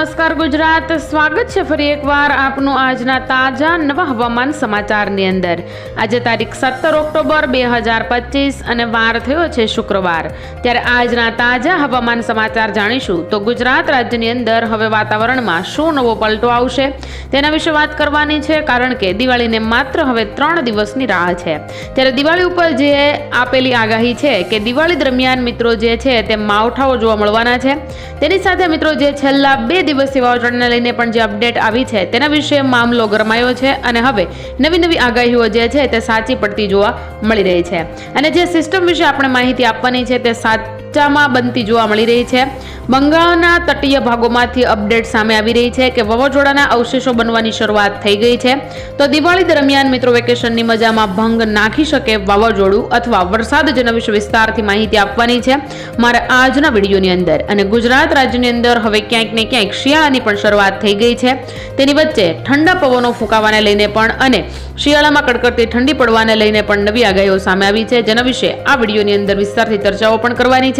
નમસ્કાર ગુજરાત. સ્વાગત છે ફરી એકવાર આપનું આજના તાજા નવા હવામાન સમાચારની અંદર. આજે તારીખ સત્તર ઓક્ટોબર બે હજાર પચીસ અને વાર થયો છે શુક્રવાર. ત્યારે આજના તાજા હવામાન સમાચાર જાણીશું તો ગુજરાત રાજ્યની અંદર હવે વાતાવરણમાં શું નવો પલટો આવશે તેના વિશે વાત કરવાની છે કારણ કે દિવાળીને માત્ર હવે ત્રણ દિવસની રાહ છે. ત્યારે દિવાળી ઉપર જે આપેલી આગાહી છે કે દિવાળી દરમિયાન મિત્રો જે છે તે માવઠાઓ જોવા મળવાના છે. તેની સાથે મિત્રો જે છેલ્લા બે દિવસથી વાવાઝોડાને લઈને પણ જે અપડેટ આવી છે તેના વિશે મામલો ગરમાયો છે અને હવે નવી નવી આગાહીઓ જે છે તે સાચી પડતી જોવા મળી રહી છે. અને જે સિસ્ટમ વિશે આપણે માહિતી આપવાની છે તે સાચામાં બનતી જોવા મળી રહી છે. બંગાળના તટીય ભાગોમાંથી અપડેટ સામે આવી રહી છે કે વાવાઝોડાના અવશેષો બનવાની શરૂઆત થઈ ગઈ છે. તો દિવાળી દરમિયાન મિત્રો વેકેશનની મજામાં ભંગ નાખી શકે વાવાઝોડું અથવા વરસાદ જેના વિશે વિસ્તારથી માહિતી આપવાની છે. મારા આજના વિડીયોની અંદર અને ગુજરાત રાજ્યની અંદર હવે ક્યાંક ને ક્યાંક શિયાળાની પણ શરૂઆત થઈ ગઈ છે. તેની વચ્ચે ઠંડા પવનો ફૂંકાવાને લઈને પણ અને શિયાળામાં કડકડતી ઠંડી પડવાને લઈને પણ નવી આગાહીઓ સામે આવી છે. જેના વિશે આ વિડીયોની અંદર વિસ્તારથી ચર્ચાઓ પણ કરવાની છે.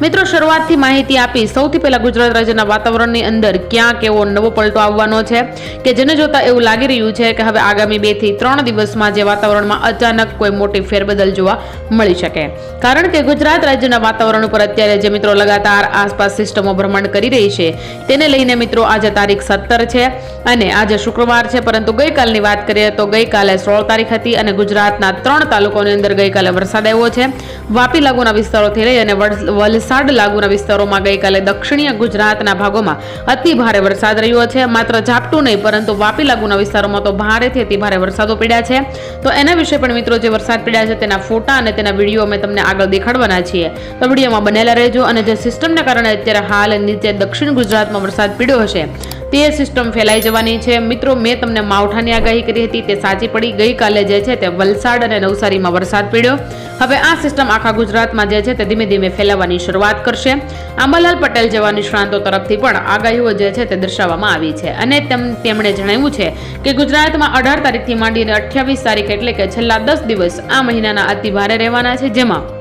મિત્રો, શરૂઆતથી માહિતી આપી, સૌથી પહેલા ગુજરાત રાજ્યના વાતાવરણની અંદર ક્યાં કેવો નવો પલટો આવવાનો છે કે જેને જોતા એવું લાગી રહ્યું છે કે હવે આગામી બેથી ત્રણ દિવસમાં જે વાતાવરણમાં અચાનક કોઈ મોટી ફેરબદલ જોવા મળી શકે. કારણ કે ગુજરાત રાજ્યના વાતાવરણ ઉપર અત્યારે જે મિત્રો લગાતાર આસપાસ સિસ્ટમો ભ્રમણ કરી રહી છે, તેને લઈને મિત્રો આજે તારીખ સત્તર છે અને આજે શુક્રવાર છે. પરંતુ ગઈકાલની વાત કરીએ તો ગઈકાલે સોળ તારીખ હતી અને ગુજરાતના ત્રણ તાલુકાઓની અંદર ગઈકાલે વરસાદ આવ્યો છે. વાપી લાગુના વિસ્તારોથી લઈ અને વલસાડ લાગુના વિસ્તારોમાં ગઈકાલે દક્ષિણીય ગુજરાતના ભાગોમાં અતિ ભારે વરસાદ રહ્યો છે. માત્ર ઝાપટું નહીં, પરંતુ વાપી લાગુના વિસ્તારોમાં તો ભારેથી અતિ ભારે વરસાદો પડ્યા છે. તો એના વિશે પણ મિત્રો જે વરસાદ પડ્યા છે તેના ફોટા અને તેના વીડિયો અમે તમને આગળ દેખાડવાના છીએ. તો વિડીયોમાં બનેલા રહેજો અને જે સિસ્ટમના કારણે અત્યારે હાલ નીચે દક્ષિણ ગુજરાતમાં વરસાદ પડ્યો હશે તે સિસ્ટમ ફેલાઈ જવાની છે. મિત્રો, મેં તમને માવઠાની આગાહી કરી હતી. તે સાચી પડી. ગઈકાલે જે છે તે વલસાડ અને નવસારીમાં વરસાદ પડ્યો. હવે આ સિસ્ટમ આખા ગુજરાતમાં જે છે તે ધીમે ધીમે ફેલાવાની શરૂઆત કરશે. આંબાલાલ પટેલ જેવા નિષ્ણાંતો તરફથી પણ આગાહીઓ જે છે તે દર્શાવવામાં આવી છે. અને તેમ, તેમણે જણાવ્યું છે કે ગુજરાતમાં અઢાર તારીખથી માંડીને અઠ્યાવીસ તારીખ એટલે કે છેલ્લા દસ દિવસ આ મહિનાના અતિ ભારે રહેવાના છે, જેમાં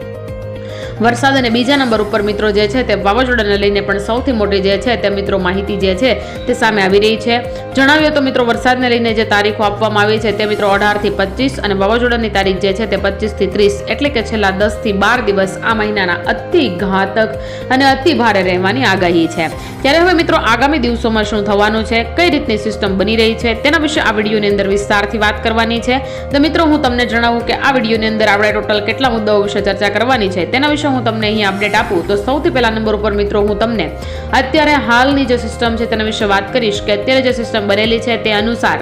વરસાદ અને બીજા નંબર ઉપર મિત્રો જે છે તે વાવાઝોડાને લઈને પણ સૌથી મોટી જે છે તે મિત્રો માહિતી જે છે તે સામે આવી રહી છે. જણાવ્યું તો મિત્રો વરસાદને લઈને જે તારીખો આપવામાં આવી છે તે મિત્રો અઢારથી પચીસ અને વાવાઝોડાની તારીખ જે છે તે પચીસથી ત્રીસ એટલે કે છેલ્લા દસથી બાર દિવસ આ મહિનાના અતિ ઘાતક અને અતિ ભારે રહેવાની આગાહી છે. ત્યારે હવે મિત્રો આગામી દિવસોમાં શું થવાનું છે, કઈ રીતની સિસ્ટમ બની રહી છે, તેના વિશે આ વિડીયોની અંદર વિસ્તારથી વાત કરવાની છે. તો મિત્રો હું તમને જણાવું કે આ વિડીયોની અંદર આપણે ટોટલ કેટલા મુદ્દાઓ વિશે ચર્ચા કરવાની છે તેના વિશે હું તમને અહીં અપડેટ આપું. તો સૌથી પહેલા નંબર ઉપર મિત્રો હું તમને અત્યારે હાલની જે સિસ્ટમ છે તેના વિશે વાત કરીશ કે અત્યારે જે સિસ્ટમ બનેલી છે તે અનુસાર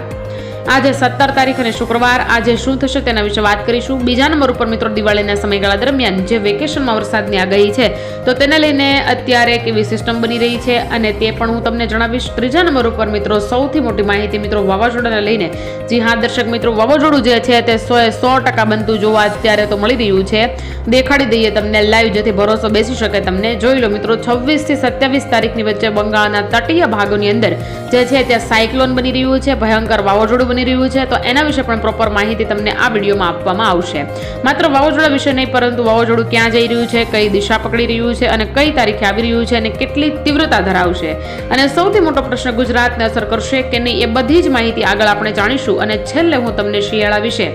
આજે સત્તર તારીખ અને શુક્રવાર આજે શું થશે તેના વિશે વાત કરીશું. બીજા નંબર ઉપર મિત્રો દિવાળીના સમયગાળા દરમિયાન જે વેકેશનમાં વરસાદની આગાહી છે, તો તેને લઈને અત્યારે કેવી સિસ્ટમ બની રહી છે અને તે પણ હું તમને જણાવીશ. ત્રીજા નંબર ઉપર મિત્રો સૌથી મોટી માહિતી મિત્રો વાવાઝોડાને લઈને જી હા, દર્શક મિત્રો, વાવાઝોડું જે છે તે સો એ સો ટકા બનતું જોવા અત્યારે તો મળી રહ્યું છે. દેખાડી દઈએ તમને લાઈવ જેથી ભરોસો બેસી શકે તમને. જોઈ લો મિત્રો છવ્વીસથી સત્યાવીસ તારીખની વચ્ચે બંગાળના તટીય ભાગોની અંદર જે છે ત્યાં સાયક્લોન બની રહ્યું છે. ભયંકર વાવાઝોડું બની રહ્યું છે, તો એના વિશે પણ પ્રોપર માહિતી તમને આ વિડીયોમાં આપવામાં આવશે. માત્ર વાવાઝોડા વિશે નહીં, પરંતુ વાવાઝોડું ક્યાં જઈ રહ્યું છે, કઈ દિશા પકડી રહ્યું છે અને કઈ તારીખે આવી રહ્યું છે અને કેટલી તીવ્રતા ધરાવશે. અને સૌથી મોટો પ્રશ્ન ગુજરાતને અસર કરશે કે નહીં એ બધી જ માહિતી આગળ આપણે જાણીશું અને છેલ્લે હું તમને શિયાળા વિશે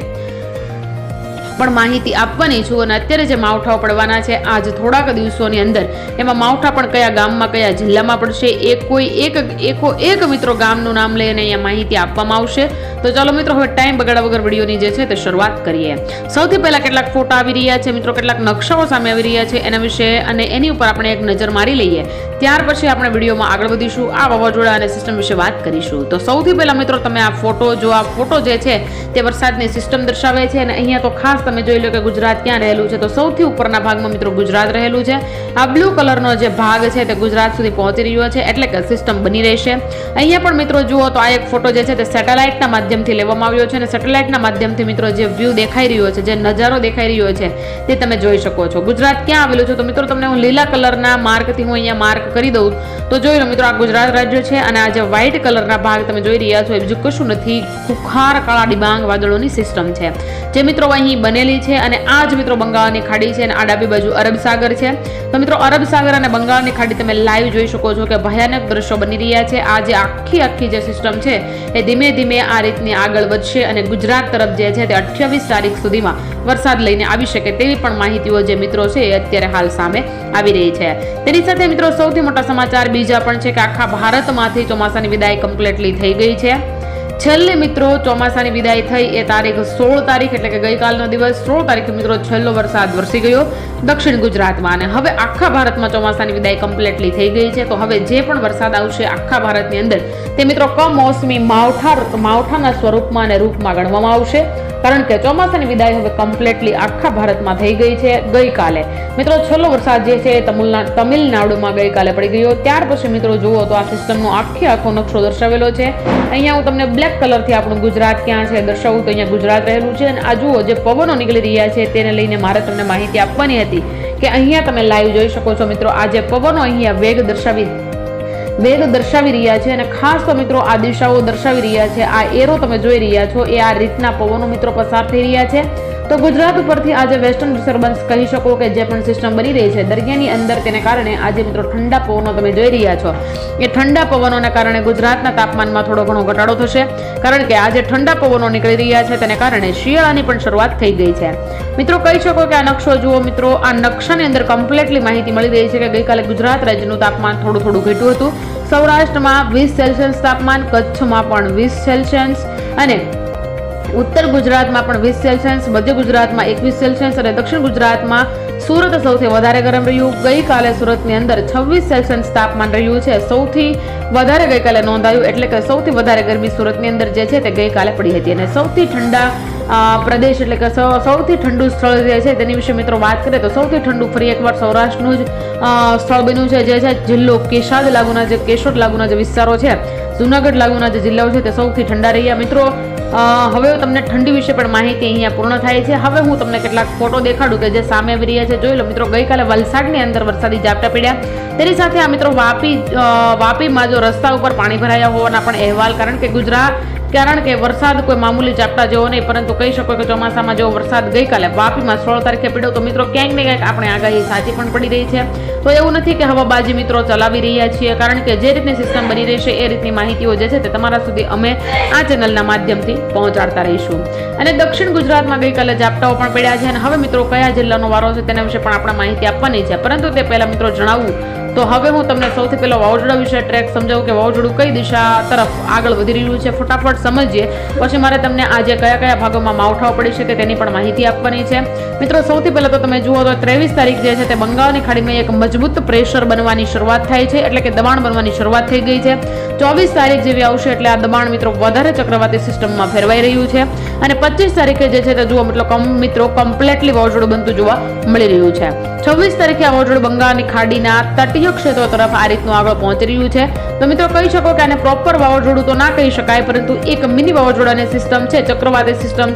પણ માહિતી આપવાની છું અને અત્યારે જે માવઠાઓ પડવાના છે, આજ થોડાક દિવસોની અંદર એમાં માવઠા પણ કયા ગામમાં, કયા જિલ્લામાં પડશે, એ કોઈ એક, એકો એક મિત્રો ગામનું નામ લઈને અહીંયા માહિતી આપવામાં આવશે. તો ચાલો મિત્રો, હવે ટાઈમ બગાડ્યા વગર વિડીયોની જે છે તે શરૂઆત કરીએ. સૌથી પહેલાં કેટલાક ફોટા આવી રહ્યા છે, મિત્રો, કેટલાક નકશાઓ સામે આવી રહ્યા છે એના વિશે અને એની ઉપર આપણે એક નજર મારી લઈએ. ત્યાર પછી આપણે વિડીયોમાં આગળ વધીશું, આ વાવાઝોડા અને સિસ્ટમ વિશે વાત કરીશું. તો સૌથી પહેલાં મિત્રો, તમે આ ફોટો, જો આ ફોટો જે છે તે વરસાદની સિસ્ટમ દર્શાવે છે અને અહીંયા તો ખાસ તમે જોઈ લો કે ગુજરાત ક્યાં રહેલું છે તો સૌથી ઉપરના ભાગમાં મિત્રો ગુજરાત રહેલું છે. આ બ્લુ કલરનો જે ભાગ છે તે ગુજરાત સુધી પહોંચી રહ્યો છે, એટલે કે સિસ્ટમ બની રહેશે. અહીંયા પણ મિત્રો જુઓ તો આ એક ફોટો જે છે તે સેટેલાઇટના માધ્યમથી લેવામાં આવ્યો છે અને સેટેલાઇટના માધ્યમથી મિત્રો જે વ્યૂ દેખાઈ રહ્યો છે, જે નજારો દેખાઈ રહ્યો છે, તે તમે જોઈ શકો છો. ગુજરાત ક્યાં આવેલું છે તો મિત્રો તમને હું લીલા કલરના માર્કથી હું અહીંયા માર્ક કરી દઉં. તો જોઈ લો મિત્રો આ ગુજરાત રાજ્ય છે અને આ જે વ્હાઇટ કલરના ભાગ તમે જોઈ રહ્યા છો એ બીજું કશું નથી. ખુખાર કાળા ડિબાંગ વાદળોની સિસ્ટમ છે. જે મિત્રો અહીં બનેલી છે અને આ જ મિત્રો બંગાળની ખાડી છે અને આ ડાબી બાજુ અરબ સાગર છે. તો મિત્રો, અરબ સાગર અને બંગાળની ખાડી તમે લાઈવ જોઈ શકો છો કે ભયાનક દ્રશ્યો બની રહ્યા છે. આ જે આખી આખી જે સિસ્ટમ છે, એ ધીમે ધીમે આ રીતની આગળ વધશે અને ગુજરાત તરફ જે છે તે અઠ્યાવીસ તારીખ સુધીમાં વરસાદ લઈને આવી શકે તેવી પણ માહિતીઓ જે મિત્રો છે એ અત્યારે હાલ સામે આવી રહી છે. તેની સાથે મિત્રો, સૌથી મોટા સમાચાર બીજા પણ છે કે આખા ભારતમાંથી ચોમાસાની વિદાય કમ્પ્લીટલી થઈ ગઈ છે. છેલ્લે મિત્રો ચોમાસાની વિદાય થઈ. એ તારીખ સોળ તારીખ એટલે કે ગઈકાલનો દિવસ. સોળ તારીખે મિત્રો છેલ્લો વરસાદ વરસી ગયો દક્ષિણ ગુજરાતમાં. અને હવે આખા ભારતમાં ચોમાસાની વિદાય કમ્પ્લીટલી થઈ ગઈ છે. તો હવે જે પણ વરસાદ આવશે આખા ભારતની અંદર તે મિત્રો કમોસમી માવઠા માવઠાના સ્વરૂપમાં અને રૂપમાં ગણવામાં આવશે. કારણ કે ચોમાસાની વિદાય હવે કમ્પ્લીટલી આખા ભારતમાં થઈ ગઈ છે ગઈકાલે. મિત્રો છેલ્લો વરસાદ જે છે એ તમિલના, તમિલનાડુમાં ગઈકાલે પડી ગયો. ત્યાર પછી મિત્રો જુઓ તો આ સિસ્ટમનો આખે આખો નકશો દર્શાવેલો છે. અહીંયા હું તમને બ્લેક કલરથી આપણું ગુજરાત ક્યાં છે દર્શાવું તો અહીંયા ગુજરાત રહેલું છે. અને આ જુઓ જે પવનો નીકળી રહ્યા છે તેને લઈને મારે તમને માહિતી આપવાની હતી કે અહીંયા તમે લાઈવ જોઈ શકો છો મિત્રો, આ જે પવનો અહીંયા વેગ દર્શાવી વેગ દર્શાવી રહ્યા છે અને ખાસ તો મિત્રો આ દિશાઓ દર્શાવી રહ્યા છે. આ એરો તમે જોઈ રહ્યા છો, એ આ રીતના પવનો મિત્રો પસાર થઈ રહ્યા છે. તો ગુજરાત ઉપરથી આજે વેસ્ટર્ન ડિસ્ટર્બન્સ કહી શકો કે જે પણ સિસ્ટમ બની રહી છે, દરિયાની અંદર તેને કારણે આજે મિત્રો ઠંડા પવનો તમે જોઈ રહ્યા છો. એ ઠંડા પવનોને કારણે ગુજરાતના તાપમાનમાં થોડો ઘણો ઘટાડો થશે, કારણ કે આજે ઠંડા પવનો નીકળી રહ્યા છે, તેને કારણે શિયાળાની પણ શરૂઆત થઈ ગઈ છે. મિત્રો કહી શકો કે આ નકશો જુઓ, મિત્રો, આ નકશાની અંદર કમ્પ્લીટલી માહિતી મળી રહી છે કે ગઈકાલે ગુજરાત રાજ્યનું તાપમાન થોડું થોડું ઘટ્યું હતું. સૌરાષ્ટ્રમાં વીસ સેલ્સિયસ તાપમાન, કચ્છમાં પણ વીસ સેલ્સિયસ અને ઉત્તર ગુજરાતમાં પણ વીસ સેલ્સિયસ, મધ્ય ગુજરાતમાં એકવીસ સેલ્સિયસ અને દક્ષિણ ગુજરાતમાં સુરત સૌથી વધારે ગરમ રહ્યું. ગઈકાલે સુરતની અંદર છવ્વીસ સેલ્સિયસ તાપમાન રહ્યું છે. સૌથી વધારે ગઈકાલે નોંધાયું, એટલે કે સૌથી વધારે ગરમી સુરતની અંદર જે છે તે ગઈકાલે પડી હતી. અને સૌથી ઠંડા પ્રદેશ એટલે કે સૌથી ઠંડુ સ્થળ જે છે તેની વિશે મિત્રો વાત કરીએ તો સૌથી ઠંડુ ફરી એકવાર સૌરાષ્ટ્રનું જ સ્થળ બન્યું છે, જે છે જિલ્લો કેશાદ લાગુના જે, કેશોદ લાગુના જે વિસ્તારો છે. જુનાગઢ લાગુના જે જિલ્લાઓ છે તે સૌથી ઠંડા રહ્યા. મિત્રો હવે તમને ઠંડી વિશે પણ માહિતી અહીંયા પૂર્ણ થાય છે. હવે હું તમને કેટલાક ફોટો દેખાડું કે જે સામે આવી રહ્યા છે. જોઈ લો મિત્રો, ગઈકાલે વલસાડની અંદર વરસાદી ઝાપટા પડ્યા. તેની સાથે આ મિત્રો વાપી વાપીમાં જો રસ્તા ઉપર પાણી ભરાયા હોવાના પણ અહેવાલ, કારણ કે ગુજરાત કારણ કે વરસાદ કોઈ મામૂલી ઝાપટા જેવો નહીં, પરંતુ કહી શકો કે ચોમાસામાં જેવો વરસાદ ગઈકાલે વાપીમાં સોળ તારીખે પડ્યો. તો મિત્રો, ક્યાંક ને ક્યાંક આપણે આગાહી સાચી પણ પડી રહી છે. તો એવું નથી કે હવાબાજી મિત્રો ચલાવી રહ્યા છીએ, કારણ કે જે રીતની સિસ્ટમ બની રહેશે એ રીતની માહિતીઓ જે છે તે તમારા સુધી અમે આ ચેનલના માધ્યમથી પહોંચાડતા રહીશું. અને દક્ષિણ ગુજરાતમાં ગઈકાલે ઝાપટાઓ પણ પડ્યા છે. અને હવે મિત્રો, કયા જિલ્લાનો વારો છે તેના વિશે પણ આપણે માહિતી આપવાની છે. પરંતુ તે પહેલાં મિત્રો જણાવવું તો હવે હું તમને સૌથી પહેલાં વાવાઝોડા વિશે ટ્રેક સમજાવું કે વાવાઝોડું કઈ દિશા તરફ આગળ વધી રહ્યું છે? ફટાફટ સમજીએ. પછી મારે તમને આજે કયા કયા ભાગોમાં માવઠાઓ પડી શકે તેની પણ માહિતી આપવાની છે. મિત્રો, સૌથી પહેલાં તો તમે જુઓ તો ત્રેવીસ તારીખ જે છે તે બંગાળની ખાડીમાં એક મજબૂત પ્રેશર બનવાની શરૂઆત થાય છે, એટલે કે દબાણ બનવાની શરૂઆત થઈ ગઈ છે. ચોવીસ તારીખ જેવી આવશે એટલે આ દબાણ મિત્રો વધારે ચક્રવાતી સિસ્ટમમાં ફેરવાઈ રહ્યું છે. અને પચીસ તારીખે જે છે તે જુઓ કમ મિત્રો કમ્પ્લેટલી વાવાઝોડું બનતું જોવા મળી રહ્યું છે. છવ્વીસ તારીખે આ વાવાઝોડું બંગાળની ખાડીના તટીય ક્ષેત્રો તરફ આ રીતનું આગળ પહોંચી રહ્યું છે. તો મિત્રો કહી શકો કે આને પ્રોપર વાવાઝોડું તો ના કહી શકાય, પરંતુ એક મિની વાવાઝોડાની સિસ્ટમ છે, ચક્રવાતી સિસ્ટમ